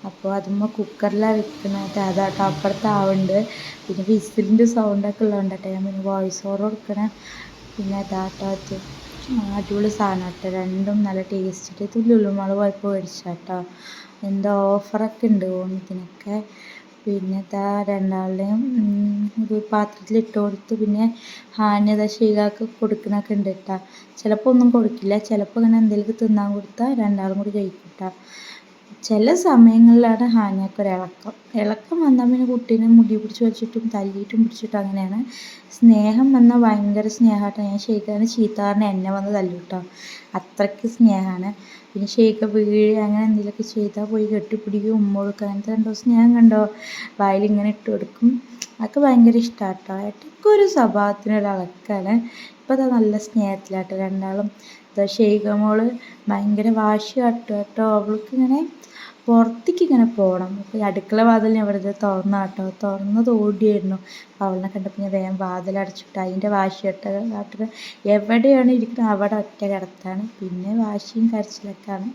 അപ്പോൾ അതുമ്മ കുക്കറിലാണ് വെക്കുന്നത് അതാട്ടോ അപ്പുറത്ത് ആവുന്നുണ്ട് പിന്നെ വിസിലിന്റെ സൗണ്ടൊക്കെ ഉള്ളതുകൊണ്ടട്ടെ ഞാൻ പിന്നെ വോയിസ് ഓവർ കൊടുക്കണേ. പിന്നെ അതാട്ടോ അത് അടിപൊളി സാധനം കേട്ടോ. രണ്ടും നല്ല ടേസ്റ്റ് ലുലുമാൾ പോയപ്പോൾ മേടിച്ചാട്ടോ എന്തോ ഓഫറൊക്കെ ഉണ്ട് ഓണത്തിനൊക്കെ പിന്നെ താ രണ്ടാളുടെയും ഒരു പാത്രത്തിൽ ഇട്ട് കൊടുത്ത് പിന്നെ ഹാന്യത ഷീലാക്ക് കൊടുക്കണൊക്കെ ഉണ്ട് കേട്ടോ. ചിലപ്പോൾ ഒന്നും കൊടുക്കില്ല ചിലപ്പോൾ ഇങ്ങനെ എന്തെങ്കിലും തിന്നാൻ കൊടുത്താൽ രണ്ടാളും കൂടി കഴിക്കും കേട്ടോ. ചില സമയങ്ങളിലാണ് ഹാനിയൊക്കെ ഒരു ഇളക്കം. ഇളക്കം വന്നാൽ പിന്നെ കുട്ടീനെ മുടി പിടിച്ച് വലിച്ചിട്ടും തല്ലിയിട്ടും പിടിച്ചിട്ടും അങ്ങനെയാണ്. സ്നേഹം വന്നാൽ ഭയങ്കര സ്നേഹമാട്ടോ ഞാൻ ഷെയ്ഖാനെ ചീത്ത പറഞ്ഞ് എന്നെ വന്ന് തല്ലിട്ടോ. അത്രയ്ക്ക് സ്നേഹമാണ്. പിന്നെ ഷെയ്ഖ വീഴുക അങ്ങനെ എന്തെങ്കിലുമൊക്കെ ചെയ്താൽ പോയി കെട്ടിപ്പിടിക്കും ഉമ്മ കൊടുക്കുക അങ്ങനത്തെ ദിവസം ഞാൻ കണ്ടോ വയലിങ്ങനെ ഇട്ട് കൊടുക്കും. അതൊക്കെ ഭയങ്കര ഇഷ്ടമാട്ടോ. ഏറ്റവും ഒരു സ്വഭാവത്തിനൊരു ഇളക്കാണ് ഇപ്പോൾ അത് നല്ല സ്നേഹത്തിലാട്ടോ രണ്ടാളും. ഷെയ്ഖ മോൾ ഭയങ്കര വാശി കാട്ടുക കേട്ടോ അവൾക്ക് ഇങ്ങനെ പുറത്തേക്ക് ഇങ്ങനെ പോകണം അപ്പോൾ അടുക്കള വാതിൽ ഞാൻ വെറുതെ തുറന്നാട്ടോ. തുറന്നത് ഓടിയായിരുന്നു. അപ്പോൾ അവളിനെ കണ്ടപ്പോൾ ഞാൻ വേഗം വാതിൽ അടച്ചിട്ട് അതിന്റെ വാശി കേട്ട കാട്ടുക എവിടെയാണ് ഇരിക്കുന്നത് അവിടെ ഒറ്റ കിടത്താണ്. പിന്നെ വാശിയും കരച്ചിലൊക്കെയാണ്.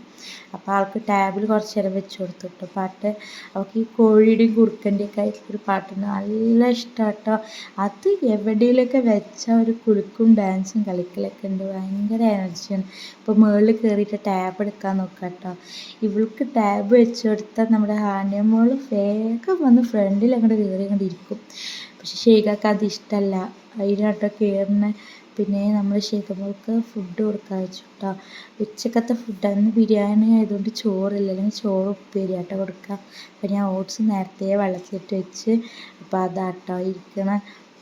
അപ്പോൾ ആൾക്ക് ടാബിൽ കുറച്ച് നേരം വെച്ച് കൊടുത്തു കേട്ടോ പാട്ട് അവൾക്ക് ഈ കോഴിയുടെയും കുറുക്കന്റെയും ഒക്കെ ആയിട്ടുള്ളൊരു പാട്ടുണ്ട് നല്ല ഇഷ്ടമാണ് കേട്ടോ അത് എവിടെയിലൊക്കെ വെച്ചാൽ ഒരു കുലുക്കും ഡാൻസും കളിക്കലൊക്കെ ഉണ്ട്. ഭയങ്കര എനർജിയാണ്. ഇപ്പോൾ മുകളിൽ കയറിയിട്ട് ടാബ് എടുക്കാൻ നോക്കാം കേട്ടോ ഇവൾക്ക് ടാബ് വെച്ച് കൊടുത്താൽ നമ്മുടെ ഹാനിയമോൾ വേഗം വന്ന് ഫ്രണ്ടിൽ അങ്ങോട്ട് കയറി അങ്ങോട്ട് ഇരിക്കും. പക്ഷെ ഷെയ്ഖാക്ക് അത് ഇഷ്ടമല്ല അതിനാട്ടോ കയറുന്ന പിന്നെ നമ്മൾ ഷെയ്ഖമോൾക്ക് ഫുഡ് കൊടുക്കാൻ വെച്ചു കേട്ടോ ഉച്ചക്കത്തെ ഫുഡ് അന്ന് ബിരിയാണി ആയതുകൊണ്ട് ചോറില്ല. അല്ലെങ്കിൽ ചോറ് ഉപ്പേരി ആട്ടോ കൊടുക്കുക അപ്പം ഞാൻ ഓട്സ് നേരത്തെ വെള്ളത്തിലിട്ട് വെച്ച് അപ്പോൾ അതാട്ടോ ഇരിക്കണ.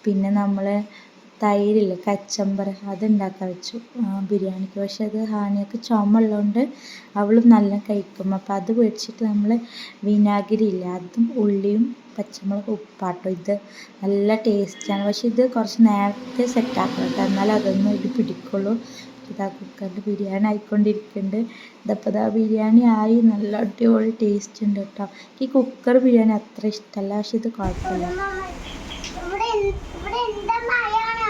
പിന്നെ നമ്മൾ തൈരില്ല കച്ചമ്പർ അത് ഉണ്ടാക്കാൻ വെച്ചു ബിരിയാണിക്ക്. പക്ഷെ അത് ഹാനിയൊക്കെ ചുമയുള്ളതുകൊണ്ട് അവളും നല്ല കഴിക്കും. അപ്പോൾ അത് മേടിച്ചിട്ട് നമ്മൾ വിനാഗിരി ഇല്ല അതും ഉള്ളിയും പച്ചമുളക് ഉപ്പാട്ടോ. ഇത് നല്ല ടേസ്റ്റാണ്. പക്ഷെ ഇത് കുറച്ച് നേരത്തെ സെറ്റാക്കണം കേട്ടോ. എന്നാലേ അതൊന്നും ഇത് പിടിക്കുള്ളൂ. ഇതാ കുക്കറിൽ ബിരിയാണി ആയിക്കൊണ്ടിരിക്കുന്നുണ്ട് ഇതപ്പോൾ ഇതാ ബിരിയാണി ആയി. നല്ല അടിപൊളി ടേസ്റ്റ് ഉണ്ട് കേട്ടോ ഈ കുക്കർ ബിരിയാണി അത്ര ഇഷ്ടമല്ല പക്ഷെ ഇത് കുഴപ്പമില്ല ഇവിടെ എന്ത്- ഇവിടെ എന്താ മഴയാണ്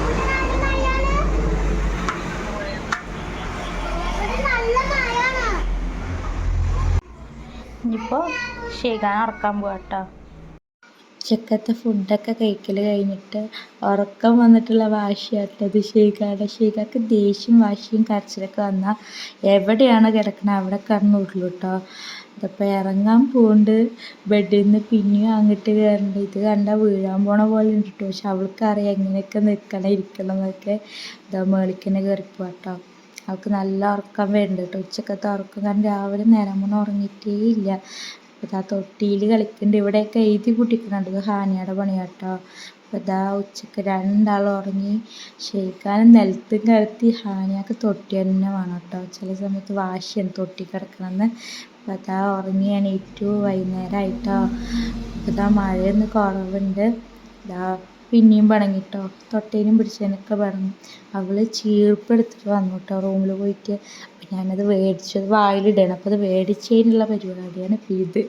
ഇവിടെ നല്ല മഴയാണ് ഇവിടെ നല്ല മഴയാണ് ഇനിയിപ്പോൾ ഷെയ്ഖാൻ ഉറക്കാൻ പോകട്ടോ കേട്ടോ ഉച്ചക്കത്തെ ഫുഡൊക്കെ കഴിക്കൽ കഴിഞ്ഞിട്ട് ഉറക്കം വന്നിട്ടുള്ള വാശിയാട്ടത് ഷെയ്ഖാടെ ഷെയ്ഖാക്ക് ദേഷ്യം വാശിയും കരച്ചിലൊക്കെ വന്നാൽ എവിടെയാണ് കിടക്കണത് അവിടെ കിടന്നുള്ളൂ കേട്ടോ ഇതിപ്പോൾ ഇറങ്ങാൻ പോകുന്നുണ്ട് ബെഡിൽ നിന്ന് പിന്നെയും അങ്ങോട്ട് കയറണ്ട് ഇത് കണ്ടാൽ വീഴാൻ പോണ പോലെ ഉണ്ട് കേട്ടോ പക്ഷെ അവൾക്കറിയാം എങ്ങനെയൊക്കെ നിൽക്കണം ഇരിക്കണം എന്നൊക്കെ ഇതാ മേളിക്ക് തന്നെ കയറി പോവാട്ടോ അവൾക്ക് നല്ല ഉറക്കം വരുന്നുണ്ട് കേട്ടോ ഉച്ചക്കത്തെ ഉറക്കം കാരണം രാവിലെ നേരം മുന്നേ ഉറങ്ങിയിട്ടേ ഇല്ല. അപ്പോൾ ഇതാ തൊട്ടിയിൽ കളിക്കുന്നുണ്ട് ഇവിടെയൊക്കെ എഴുതി കൂട്ടിക്കുന്നുണ്ട്. ഹാനിയുടെ പണിയാട്ടോ. അപ്പോൾ ഇതാ ഉച്ചയ്ക്ക് രണ്ടാൾ ഉറങ്ങി ഷെയ്ഖാനും നിലത്തും കിടത്തി ഹാനിയൊക്കെ തൊട്ടി തന്നെ വേണം കേട്ടോ ചില സമയത്ത് വാശിയാണ് തൊട്ടി കിടക്കണമെന്ന് അപ്പോൾ അതാ ഉറങ്ങി എണീറ്റു. വൈകുന്നേരമായിട്ടോ അപ്പോൾ ഇതാ മഴയൊന്ന് കുറവുണ്ട്. ഇതാ പിന്നെയും പിണങ്ങിട്ടോ തൊട്ടേനും പിടിച്ചതിനൊക്കെ പിണങ്ങി അവൾ ചീർപ്പെടുത്തിട്ട് വന്നു കേട്ടോ റൂമിൽ പോയിട്ട് ഞാനത് മേടിച്ചത് വായിലിടണം. അപ്പോൾ അത് മേടിച്ചതിനുള്ള പരിപാടിയാണ് ഇപ്പോൾ ഇത്.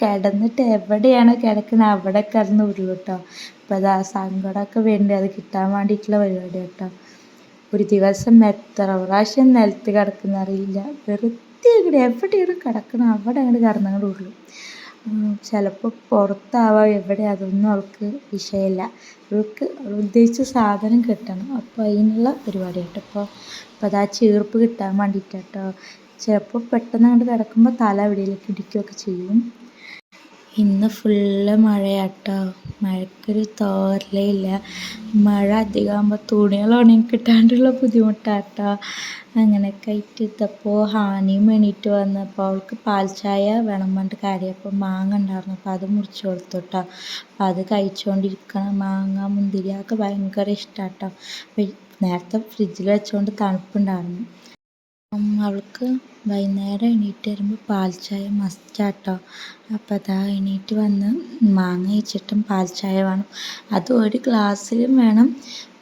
കിടന്നിട്ട് എവിടെയാണോ കിടക്കുന്നത് അവിടെ കിടന്ന് ഉരുളു കേട്ടോ അപ്പോൾ അത് സങ്കടമൊക്കെ വേണ്ടി അത് കിട്ടാൻ വേണ്ടിയിട്ടുള്ള പരിപാടി കേട്ടോ ഒരു ദിവസം എത്ര പ്രാവശ്യം നിലത്ത് കിടക്കുന്ന അറിയില്ല. വെറുതെ ഇവിടെ എവിടെയാണ് കിടക്കണം അവിടെ അങ്ങോട്ട് കിടന്നങ്ങോട്ട് ഉരുളും. ചിലപ്പോൾ പുറത്താവാം. എവിടെ? അതൊന്നും അവൾക്ക് വിഷയമില്ല. അവൾക്ക് അവൾ ഉദ്ദേശിച്ച സാധനം കിട്ടണം. അപ്പോൾ അതിനുള്ള പരിപാടി കേട്ടോ ഇപ്പോൾ അപ്പോൾ അത് ചീർപ്പ് കിട്ടാൻ വേണ്ടിയിട്ടാട്ടോ ചിലപ്പോൾ പെട്ടെന്ന് അങ്ങോട്ട് കിടക്കുമ്പോൾ തല എവിടെയെങ്കിലും ഇടിക്കുകയൊക്കെ ചെയ്യും. ഇന്ന് ഫുള്ള് മഴയാട്ടോ. മഴയ്ക്കൊരു തോരലേ ഇല്ല മഴ അധികമാകുമ്പോൾ തുണികൾ ഉണങ്ങി കിട്ടാണ്ടുള്ള ബുദ്ധിമുട്ടാട്ടോ. അങ്ങനെയൊക്കെ ആയിട്ട് ഇതപ്പോൾ ഹാനിയും എണീറ്റ് വന്നപ്പോൾ അവൾക്ക് പാൽ ചായ വേണം പറഞ്ഞിട്ട് കരയപ്പോൾ മാങ്ങ ഉണ്ടായിരുന്നു. അപ്പോൾ അത് മുറിച്ച് കൊടുത്തോട്ടോ. അപ്പം അപ്പോൾ അത് കഴിച്ചുകൊണ്ടിരിക്കണം മാങ്ങ മുന്തിരി അതൊക്കെ ഭയങ്കര ഇഷ്ടമാട്ടോ അപ്പോൾ നേരത്തെ ഫ്രിഡ്ജിൽ വെച്ചുകൊണ്ട് തണുപ്പുണ്ടായിരുന്നു. ഉം, അവൾക്ക് വൈകുന്നേരം എണീറ്റ് വരുമ്പോൾ പാൽ ചായ മസ്റ്റാട്ടോ. അപ്പം അതാ എണീറ്റ് വന്ന് മാങ്ങ വെച്ചിട്ടും പാൽ വേണം. അത് ഒരു ഗ്ലാസ്സിലും വേണം.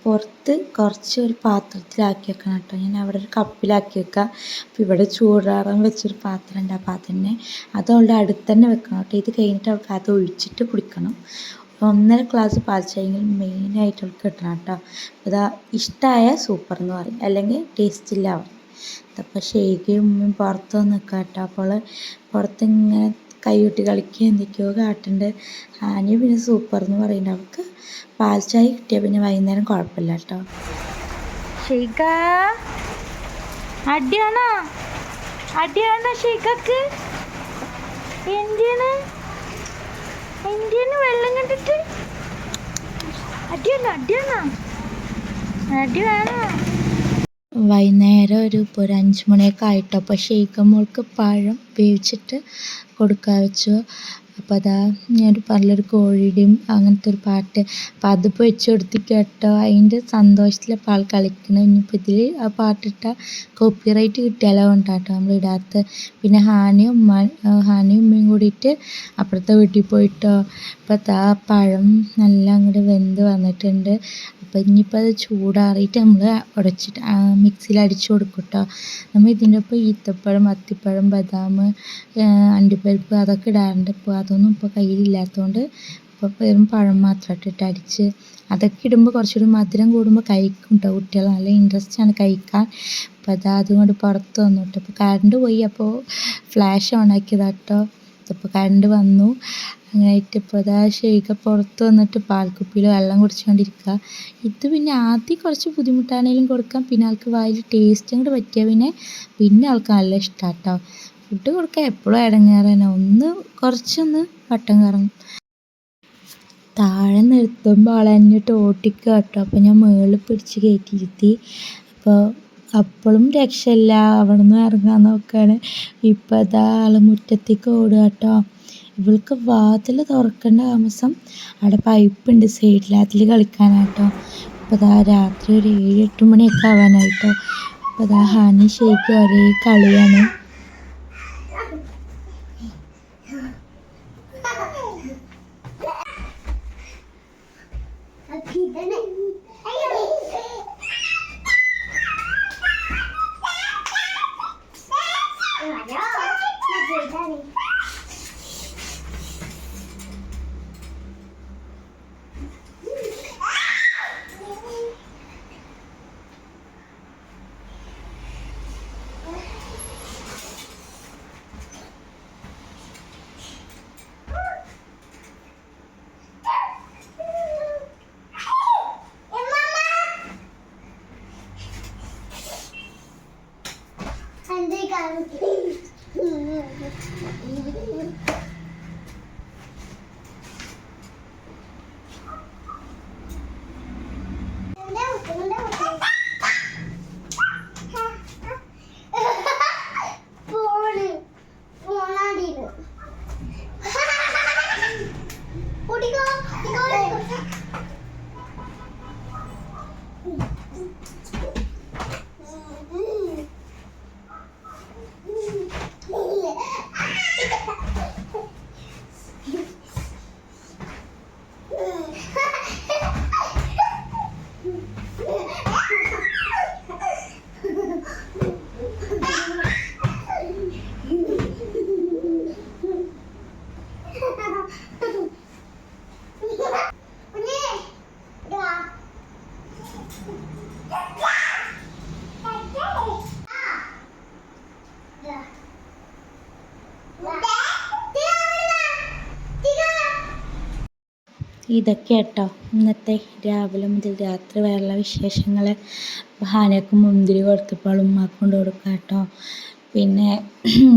പുറത്ത് കുറച്ച് ഒരു പാത്രത്തിലാക്കി വെക്കണം കേട്ടോ ഞാൻ അവിടെ ഒരു കപ്പിലാക്കി വെക്കാം. അപ്പം ഇവിടെ ചൂടാറാൻ വെച്ചൊരു പാത്രം ഉണ്ട്. അപ്പം അതന്നെ അത് അവളുടെ അടുത്ത് തന്നെ വെക്കണം കേട്ടോ ഇത് കഴിഞ്ഞിട്ട് അവൾക്ക് അത് ഒഴിച്ചിട്ട് കുടിക്കണം. ഒന്നര ഗ്ലാസ് പാൽച്ചായെങ്കിൽ മെയിനായിട്ട് അവൾക്ക് കിട്ടണം കേട്ടോ അതാ ഇഷ്ടമായ സൂപ്പർ എന്ന് പറയും. അല്ലെങ്കിൽ ടേസ്റ്റ് ഇല്ല അപ്പോൾ ഷെയ്ഖയും ഉമ്മയും പുറത്ത് കേട്ടോ അപ്പോൾ പുറത്ത് ഇങ്ങനെ കൈകൊട്ടി കളിക്കുക എന്തൊക്കെയോ കാട്ടുന്നുണ്ട് ആന പിന്നെ സൂപ്പർ എന്ന് പറയുന്നുണ്ട് അവൾക്ക് പാൽ ചായ കിട്ടിയാൽ പിന്നെ വൈകുന്നേരം കുഴപ്പമില്ല കേട്ടോ ഷെയ്ഖ അടിയാണോ? അടിയാണോ ഷെയ്ഖക്ക് എന്തിനാണ് എന്തിനാണ് വെള്ളം കണ്ടിട്ട്? അടിയാണോ? അടിയാണോ? അടി വേണോ? വൈകുന്നേരം ഒരു ഇപ്പോൾ ഒരു അഞ്ച് മണിയൊക്കെ ആയിട്ടോ. അപ്പോൾ മോൾക്ക് പഴം വേവിച്ചിട്ട് കൊടുക്കാൻ വെച്ചു. അപ്പോൾ അതാ ഞാൻ നല്ലൊരു കോഴിയുടെയും അങ്ങനത്തെ ഒരു പാട്ട്. അപ്പോൾ അതിപ്പോൾ വെച്ച് കൊടുത്ത് കേട്ടോ അതിന്റെ സന്തോഷത്തിലാണ് ആൾ കളിക്കണം. ഇനിയിപ്പോൾ ഇതിൽ ആ പാട്ടിട്ടാൽ കോപ്പിറൈറ്റ് കിട്ടിയാലോ കൊണ്ടാട്ടോ നമ്മൾ ഇടാത്ത. പിന്നെ ഹാനിയും ഉമ്മ ഹാനിയും ഉമ്മയും കൂടിയിട്ട് അപ്പുറത്തെ വീട്ടിൽ പോയിട്ടോ. അപ്പോൾ അതാ പഴം നല്ല അങ്ങോട്ട് വെന്ത് വന്നിട്ടുണ്ട്. അപ്പോൾ ഇനിയിപ്പോൾ അത് ചൂടാറിയിട്ട് നമ്മൾ ഉടച്ചിട്ട് മിക്സിയിൽ അടിച്ചു കൊടുക്കും കേട്ടോ നമ്മൾ ഇതിന്റെ ഒപ്പം ഈത്തപ്പഴം അത്തിപ്പഴം ബദാം അണ്ടിപ്പരിപ്പ് അതൊക്കെ ഇടാറുണ്ട്. ഇപ്പോൾ അതൊന്നും ഇപ്പോൾ കയ്യിലില്ലാത്തതുകൊണ്ട് ഇപ്പോൾ വെറും പഴം മാത്രമായിട്ട് ഇട്ട് അടിച്ച് അതൊക്കെ ഇടുമ്പോൾ കുറച്ചുകൂടി മധുരം കൂടുമ്പോൾ കഴിക്കും കേട്ടോ കുട്ടികൾ നല്ല ഇൻട്രസ്റ്റ് ആണ് കഴിക്കാൻ. അപ്പോൾ അതാ അതുകൊണ്ട് പുറത്ത് വന്നു കേട്ടോ അപ്പോൾ കറണ്ട് പോയി. അപ്പോൾ ഫ്ലാഷ് ഓൺ ആക്കിയതാട്ടോ. അപ്പോൾ കറണ്ട് വന്നു. അങ്ങനെയായിട്ട് ഇപ്പോൾ അതാ ഷെയ്ഖ പുറത്ത് വന്നിട്ട് പാൽക്കുപ്പിയിൽ വെള്ളം കുടിച്ചുകൊണ്ടിരിക്കുക ഇത് പിന്നെ ആദ്യം കുറച്ച് ബുദ്ധിമുട്ടാണെങ്കിലും കൊടുക്കാം. പിന്നെ ആൾക്ക് വായിൽ ടേസ്റ്റ് അങ്ങോട്ട് പറ്റിയാൽ പിന്നെ പിന്നെ ആൾക്ക് നല്ല ഇഷ്ടമാണ് കേട്ടോ ഫുഡ് കൊടുക്കാൻ എപ്പോഴും ഇടങ്ങേറ് തന്നെ ഒന്ന് കുറച്ചൊന്ന് വട്ടം കറങ്ങും. താഴെ നിർത്തുമ്പോൾ ആളഞ്ഞിട്ട് ഓട്ടിക്കുക കേട്ടോ. അപ്പോൾ ഞാൻ മുകളിൽ പിടിച്ച് കയറ്റിയിരുത്തി അപ്പോൾ അപ്പോഴും രക്ഷയില്ല. അവിടെ നിന്ന് ഇറങ്ങാൻ നോക്കുകയാണ് ഇപ്പം അതാ ആൾ മുറ്റത്തേക്ക് ഓടുക കേട്ടോ. ഇവൾക്ക് വാതിൽ തുറക്കേണ്ട താമസം. അവിടെ പൈപ്പുണ്ട് സൈഡിൽ അതിൽ കളിക്കാനാട്ടോ ഇപ്പം ദാ രാത്രി ഒരു ഏഴ് എട്ട് മണിയൊക്കെ ആവാനായിട്ടോ. ഇപ്പം ദാ ഹാനി ഷെയ്ക്ക് ഒരേ കളിയാണ്. ഇതൊക്കെ കേട്ടോ ഇന്നത്തെ രാവിലെ മുതൽ രാത്രി വരെയുള്ള വിശേഷങ്ങൾ ഹാനക്ക് മുന്തിരി കൊടുത്തപ്പോൾ ഉമ്മാക്ക് കൊണ്ട് കൊടുക്കാം കേട്ടോ പിന്നെ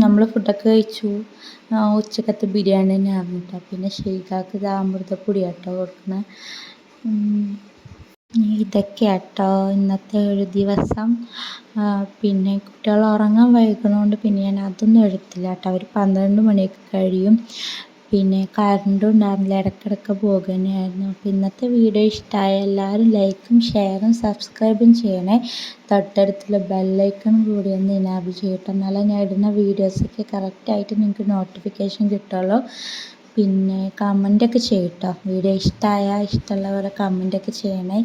നമ്മൾ ഫുഡൊക്കെ കഴിച്ചു. ഉച്ചക്കത്ത് ബിരിയാണി തന്നെ ആയിരുന്നു കേട്ടോ പിന്നെ ഷെയ്ഖാക്ക് അമൃതപ്പൊടി കേട്ടോ കൊടുക്കുന്നത് ഇതൊക്കെ കേട്ടോ ഇന്നത്തെ ഒരു ദിവസം. പിന്നെ കുട്ടികൾ ഉറങ്ങാൻ വൈകുന്നതുകൊണ്ട് പിന്നെ ഞാൻ അതൊന്നും എടുത്തില്ല കേട്ടോ ഒരു പന്ത്രണ്ട് മണിയൊക്കെ കഴിയും. പിന്നെ കറണ്ടും ഉണ്ടായിരുന്നില്ല. ഇടയ്ക്കിടയ്ക്ക് പോകുക തന്നെയായിരുന്നു അപ്പോൾ ഇന്നത്തെ വീഡിയോ ഇഷ്ടമായ എല്ലാവരും ലൈക്കും ഷെയറും സബ്സ്ക്രൈബും ചെയ്യണേ. തൊട്ടടുത്തുള്ള ബെല്ലൈക്കണും കൂടി ഒന്ന് ഇനാബിൾ ചെയ്യട്ടെ. എന്നാലേ ഞാൻ ഇടുന്ന വീഡിയോസൊക്കെ കറക്റ്റായിട്ട് നിങ്ങൾക്ക് നോട്ടിഫിക്കേഷൻ കിട്ടുള്ളൂ. പിന്നെ കമന്റൊക്കെ ചെയ്യട്ടോ. വീഡിയോ ഇഷ്ടമായ ഇഷ്ടമുള്ളവരെ കമന്റൊക്കെ ചെയ്യണേ.